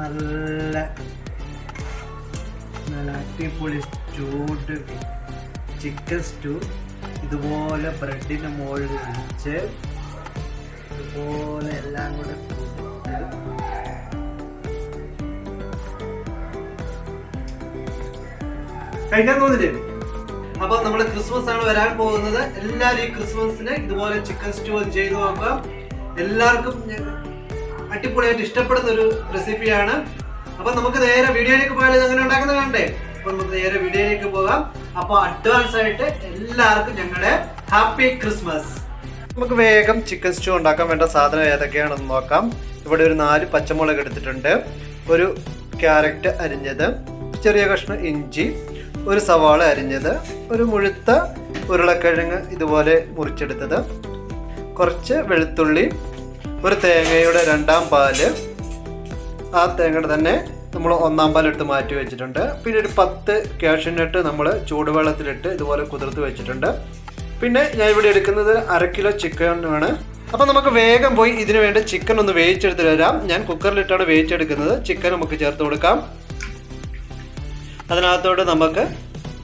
നല്ല നല്ല അടിപൊളി ചൂട് ചിക്കൻ സ്റ്റൂ ഇതുപോലെ ബ്രെഡിന്റെ മുകളിൽ വെച്ച് ഇതുപോലെ എല്ലാം കൂടെ കഴിക്കാൻ തോന്നില്ലേ? അപ്പൊ നമ്മൾ ക്രിസ്മസ് ആണ് വരാൻ പോകുന്നത്. എല്ലാവരും ഈ ക്രിസ്മസിന് ഇതുപോലെ ചിക്കൻ സ്റ്റൂ ചെയ്ത് നോക്കാം. എല്ലാവർക്കും അടിപൊളിയായിട്ട് ഇഷ്ടപ്പെടുന്ന ഒരു റെസിപ്പിയാണ് അപ്പൊ നമുക്ക് നേരെ വീഡിയോയിലേക്ക് പോയാലും ഇത് എങ്ങനെ ഉണ്ടാക്കുന്നത് കണ്ടേ? അപ്പൊ നമുക്ക് നേരെ വീഡിയോയിലേക്ക് പോകാം. അപ്പൊ അഡ്വാൻസ് ആയിട്ട് എല്ലാവർക്കും ഞങ്ങളുടെ ഹാപ്പി ക്രിസ്മസ് നമുക്ക് വേഗം ചിക്കൻ സ്റ്റൂ ഉണ്ടാക്കാൻ വേണ്ട സാധനം ഏതൊക്കെയാണെന്ന് നോക്കാം. ഇവിടെ ഒരു നാല് പച്ചമുളക് എടുത്തിട്ടുണ്ട്. ഒരു ക്യാരറ്റ് അരിഞ്ഞത് ചെറിയ കഷ്ണം ഇഞ്ചി ഒരു സവാള അരിഞ്ഞത് ഒരു മുഴുത്ത ഉരുളക്കിഴങ്ങ് ഇതുപോലെ മുറിച്ചെടുത്തത് കുറച്ച് വെളുത്തുള്ളി ഒരു തേങ്ങയുടെ രണ്ടാം പാൽ. ആ തേങ്ങയുടെ തന്നെ നമ്മൾ ഒന്നാം പാലെടുത്ത് മാറ്റി വെച്ചിട്ടുണ്ട്. പിന്നെ ഒരു പത്ത് കാഷ്യൂനട്ട് നമ്മൾ ചൂടുവെള്ളത്തിലിട്ട് ഇതുപോലെ കുതിർത്ത് വെച്ചിട്ടുണ്ട്. പിന്നെ ഞാൻ ഇവിടെ എടുക്കുന്നത് അര കിലോ ചിക്കൻ ആണ്. അപ്പോൾ നമുക്ക് വേഗം പോയി ഇതിനു വേണ്ടി ചിക്കൻ ഒന്ന് വേവിച്ചെടുത്ത് തരാം ഞാൻ കുക്കറിലിട്ടാണ് വേവിച്ചെടുക്കുന്നത്. ചിക്കൻ നമുക്ക് ചേർത്ത് കൊടുക്കാം. അതിനകത്തോട്ട് നമുക്ക്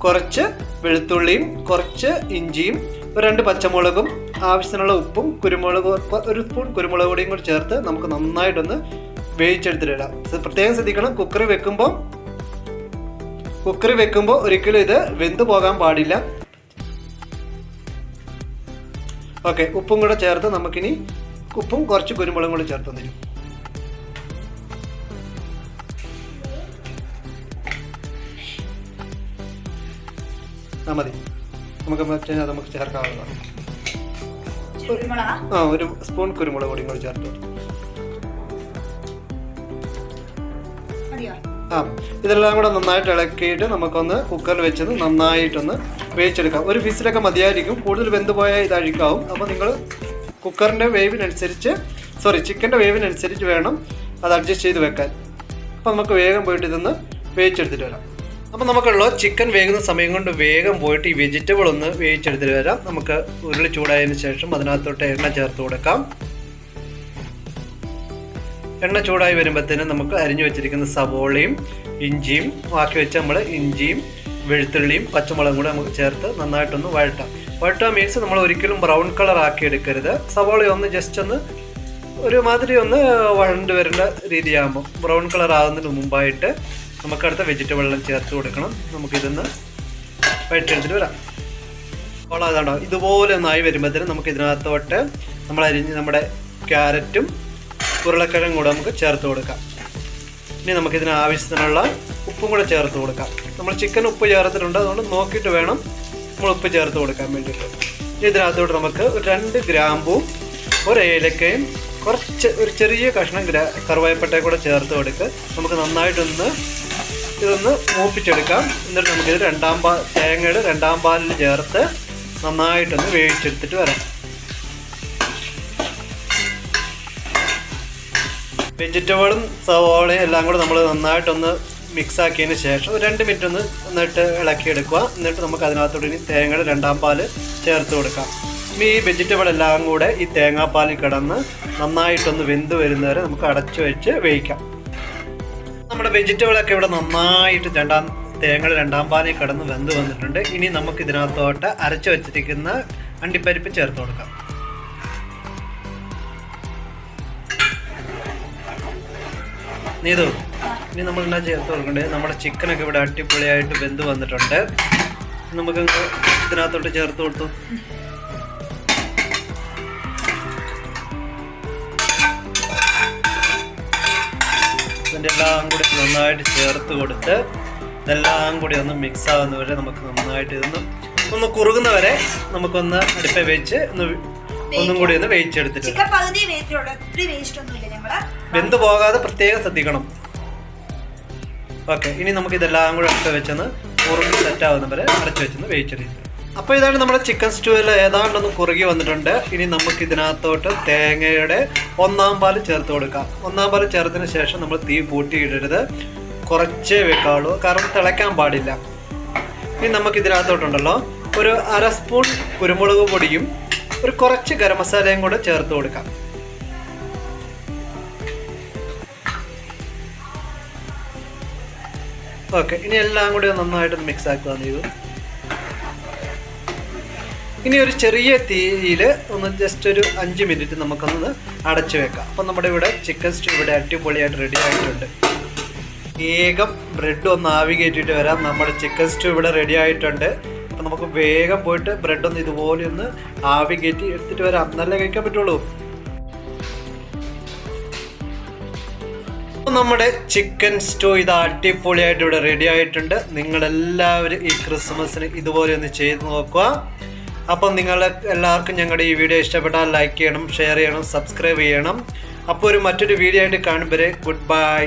കുറച്ച് വെളുത്തുള്ളിയും കുറച്ച് ഇഞ്ചിയും രണ്ട് പച്ചമുളകും ആവശ്യത്തിനുള്ള ഉപ്പും കുരുമുളക് ഒരു സ്പൂൺ കുരുമുളക് പൊടിയും കൂടി ചേർത്ത് നമുക്ക് നന്നായിട്ടൊന്ന് വേവിച്ചെടുത്തിട്ടിടാം. പ്രത്യേകം ശ്രദ്ധിക്കണം കുക്കറി വെക്കുമ്പോൾ കുക്കറി വെക്കുമ്പോൾ ഒരിക്കലും ഇത് വെന്ത് പോകാൻ പാടില്ല. ഓക്കെ ഉപ്പും കൂടെ ചേർത്ത് നമുക്കിനി ഉപ്പും കുറച്ച് കുരുമുളകും കൂടി ചേർത്ത് തരും മതി. നമുക്ക് നമുക്ക് ചേർക്കാവുന്നതാണ്. ആ ഒരു സ്പൂൺ കുരുമുളക് പൊടിയും കൂടി ചേർത്ത്. ആ ഇതെല്ലാം കൂടെ നന്നായിട്ട് ഇളക്കിയിട്ട് നമുക്കൊന്ന് കുക്കറിൽ വെച്ചത് നന്നായിട്ടൊന്ന് വേവിച്ചെടുക്കാം. ഒരു ഫിസിലൊക്കെ മതിയായിരിക്കും. കൂടുതൽ വെന്ത് പോയാൽ ഇത് അഴുക്കാവും അപ്പോൾ നിങ്ങൾ കുക്കറിന്റെ വേവിനനുസരിച്ച് സോറി ചിക്കന്റെ വേവിനനുസരിച്ച് വേണം അത് അഡ്ജസ്റ്റ് ചെയ്ത് വെക്കാൻ. അപ്പോൾ നമുക്ക് വേഗം പോയിട്ട് ഇതൊന്ന് വേവിച്ചെടുത്തിട്ട് വരാം. അപ്പോൾ നമുക്കുള്ള ചിക്കൻ വേകുന്ന സമയം കൊണ്ട് വേഗം പോയിട്ട് ഈ വെജിറ്റബിൾ ഒന്ന് വേവിച്ചെടുത്തിട്ട് വരാം. നമുക്ക് ഉരുളി ചൂടായതിനു ശേഷം അതിനകത്തോട്ട് എണ്ണ ചേർത്ത് കൊടുക്കാം. എണ്ണ ചൂടായി വരുമ്പോഴത്തേനും നമുക്ക് അരിഞ്ഞു വെച്ചിരിക്കുന്ന സവോളയും ഇഞ്ചിയും ബാക്കി വെച്ച് നമ്മൾ ഇഞ്ചിയും വെളുത്തുള്ളിയും പച്ചമുളകും കൂടെ നമുക്ക് ചേർത്ത് നന്നായിട്ടൊന്ന് വഴട്ടാം വഴട്ടാൻ മീൻസ് നമ്മൾ ഒരിക്കലും ബ്രൗൺ കളർ ആക്കി എടുക്കരുത്. സവോള ഒന്ന് ജസ്റ്റ് ഒന്ന് ഒരുമാതിരി ഒന്ന് വഴണ്ട് വരേണ്ട രീതിയാകുമ്പോൾ ബ്രൗൺ കളർ ആകുന്നതിന് മുമ്പായിട്ട് നമുക്ക് അടുത്ത വെജിറ്റബിളെല്ലാം ചേർത്ത് കൊടുക്കണം. നമുക്കിതൊന്ന് വഴറ്റെടുത്തിട്ട് വരാം. അപ്പോൾ അതാണോ ഇതുപോലെ ഒന്നായി വരുമ്പോഴത്തേനും നമുക്ക് ഇതിനകത്തോട്ട് നമ്മൾ അരിഞ്ഞ് നമ്മുടെ ക്യാരറ്റും ഉരുളക്കിഴങ്ങും കൂടെ നമുക്ക് ചേർത്ത് കൊടുക്കാം. ഇനി നമുക്കിതിന് ആവശ്യത്തിനുള്ള ഉപ്പും കൂടെ ചേർത്ത് കൊടുക്കാം. നമ്മൾ ചിക്കൻ ഉപ്പ് ചേർത്തിട്ടുണ്ട് അതുകൊണ്ട് നോക്കിയിട്ട് വേണം നമ്മൾ ഉപ്പ് ചേർത്ത് കൊടുക്കാൻ വേണ്ടിയിട്ട്. ഇതിനകത്തോട്ട് നമുക്ക് ഒരു രണ്ട് ഗ്രാമ്പും ഒരു ഏലക്കയും കുറച്ച് ഒരു ചെറിയ കഷ്ണം കറുവായപ്പട്ടയും കൂടെ ചേർത്ത് കൊടുക്കുക നമുക്ക് നന്നായിട്ടൊന്ന് ഇതൊന്ന് മൂപ്പിച്ചെടുക്കാം. എന്നിട്ട് നമുക്കിത് രണ്ടാം പാ തേങ്ങയുടെ രണ്ടാം പാലിൽ ചേർത്ത് നന്നായിട്ടൊന്ന് വേവിച്ചെടുത്തിട്ട് വരാം. വെജിറ്റബിളും സവോളയും എല്ലാം കൂടെ നമ്മൾ നന്നായിട്ടൊന്ന് മിക്സ് ആക്കിയതിന് ശേഷം ഒരു രണ്ട് മിനിറ്റ് ഒന്ന് എന്നിട്ട് ഇളക്കിയെടുക്കുക. എന്നിട്ട് നമുക്ക് അതിനകത്തോട്ട് ഇനി തേങ്ങയുടെ രണ്ടാം പാൽ ചേർത്ത് കൊടുക്കാം. ഇനി ഈ വെജിറ്റബിൾ എല്ലാം കൂടെ ഈ തേങ്ങാപ്പാലിൽ കിടന്ന് നന്നായിട്ടൊന്ന് വെന്ത് വരുന്നവരെ നമുക്ക് അടച്ചു വെച്ച് വേവിക്കാം. നമ്മുടെ വെജിറ്റബിൾ ഒക്കെ ഇവിടെ നന്നായിട്ട് രണ്ടാം തേങ്ങ രണ്ടാം പാലിൽ കിടന്ന് വെന്ത് വന്നിട്ടുണ്ട്. ഇനി നമുക്ക് ഇതിനകത്തോട്ട് അരച്ചു വെച്ചിരിക്കുന്ന അണ്ടിപ്പരിപ്പ് ചേർത്ത് കൊടുക്കാം. നീതു ഇനി നമ്മൾ എന്നാ ചേർത്ത് കൊടുക്കണ്ടേ? നമ്മുടെ ചിക്കനൊക്കെ ഇവിടെ അടിപൊളിയായിട്ട് വെന്ത് വന്നിട്ടുണ്ട്. നമുക്ക് ഇതിനകത്തോട്ട് ചേർത്ത് കൊടുത്തു? ഇതിന്റെ എല്ലാം കൂടി നന്നായിട്ട് ചേർത്ത് കൊടുത്ത് ഇതെല്ലാം കൂടി ഒന്ന് മിക്സ് ആകുന്നവരെ നമുക്ക് നന്നായിട്ട് ഇതൊന്ന് ഒന്ന് കുറുകുന്നവരെ നമുക്കൊന്ന് അടുപ്പ വെച്ച് ഒന്ന് ഒന്നും കൂടി ഒന്ന് വേവിച്ചെടുത്തിട്ട്. വെന്ത് പോകാതെ പ്രത്യേകം ശ്രദ്ധിക്കണം. ഓക്കെ ഇനി നമുക്ക് ഇതെല്ലാം കൂടെ അടുത്ത് വെച്ചൊന്ന് കുറുകി സെറ്റ് ആവുന്ന വരെ അടച്ചു വെച്ചൊന്ന് വേവിച്ചെടുക്കും. അപ്പോൾ ഇതാണ് നമ്മുടെ ചിക്കൻ സ്റ്റൂവിൽ ഏതാണ്ടൊന്ന് കുറുകി വന്നിട്ടുണ്ട്. ഇനി നമുക്ക് ഇതിനകത്തോട്ട് തേങ്ങയുടെ ഒന്നാം പാൽ ചേർത്ത് കൊടുക്കാം. ഒന്നാം പാൽ ചേർത്തതിന് ശേഷം നമ്മൾ തീ കൂട്ടിയിടരുത്. കുറച്ചേ വെക്കാവുള്ളൂ. കാരണം തിളയ്ക്കാൻ പാടില്ല. ഇനി നമുക്ക് ഇതിനകത്തോട്ടുണ്ടല്ലോ ഒരു അര സ്പൂൺ കുരുമുളക് പൊടിയും ഒരു കുറച്ച് ഗരം മസാലയും കൂടെ ചേർത്ത് കൊടുക്കാം. ഓക്കെ ഇനി എല്ലാം കൂടി നന്നായിട്ട് മിക്സ് ആക്കുക ചെയ്തു ഇനി ഒരു ചെറിയ തീയിൽ ഒന്ന് ജസ്റ്റ് ഒരു അഞ്ച് മിനിറ്റ് നമുക്കൊന്ന് അടച്ചു വെക്കാം. അപ്പം നമ്മുടെ ഇവിടെ ചിക്കൻ സ്റ്റൂ ഇവിടെ അടിപൊളിയായിട്ട് റെഡി ആയിട്ടുണ്ട്. വേഗം ബ്രെഡ് ഒന്ന് ആവി കയറ്റിയിട്ട് വരാം. നമ്മുടെ ചിക്കൻ സ്റ്റൂ ഇവിടെ റെഡി ആയിട്ടുണ്ട്. അപ്പം നമുക്ക് വേഗം പോയിട്ട് ബ്രെഡ് ഒന്ന് ഇതുപോലെ ഒന്ന് ആവി കയറ്റി എടുത്തിട്ട് വരാം. നല്ല കഴിക്കാൻ പറ്റുള്ളൂ. നമ്മുടെ ചിക്കൻ സ്റ്റോ ഇത് അടിപൊളിയായിട്ട് ഇവിടെ റെഡി ആയിട്ടുണ്ട്. നിങ്ങളെല്ലാവരും ഈ ക്രിസ്മസിന് ഇതുപോലെ ഒന്ന് ചെയ്ത് നോക്കുക. അപ്പം നിങ്ങൾ എല്ലാവർക്കും ഞങ്ങളുടെ ഈ വീഡിയോ ഇഷ്ടപ്പെട്ടാൽ ലൈക്ക് ചെയ്യണം ഷെയർ ചെയ്യണം സബ്സ്ക്രൈബ് ചെയ്യണം. അപ്പോൾ ഒരു മറ്റൊരു വീഡിയോ ആയിട്ട് കാണുമ്പോൾ ഗുഡ് ബൈ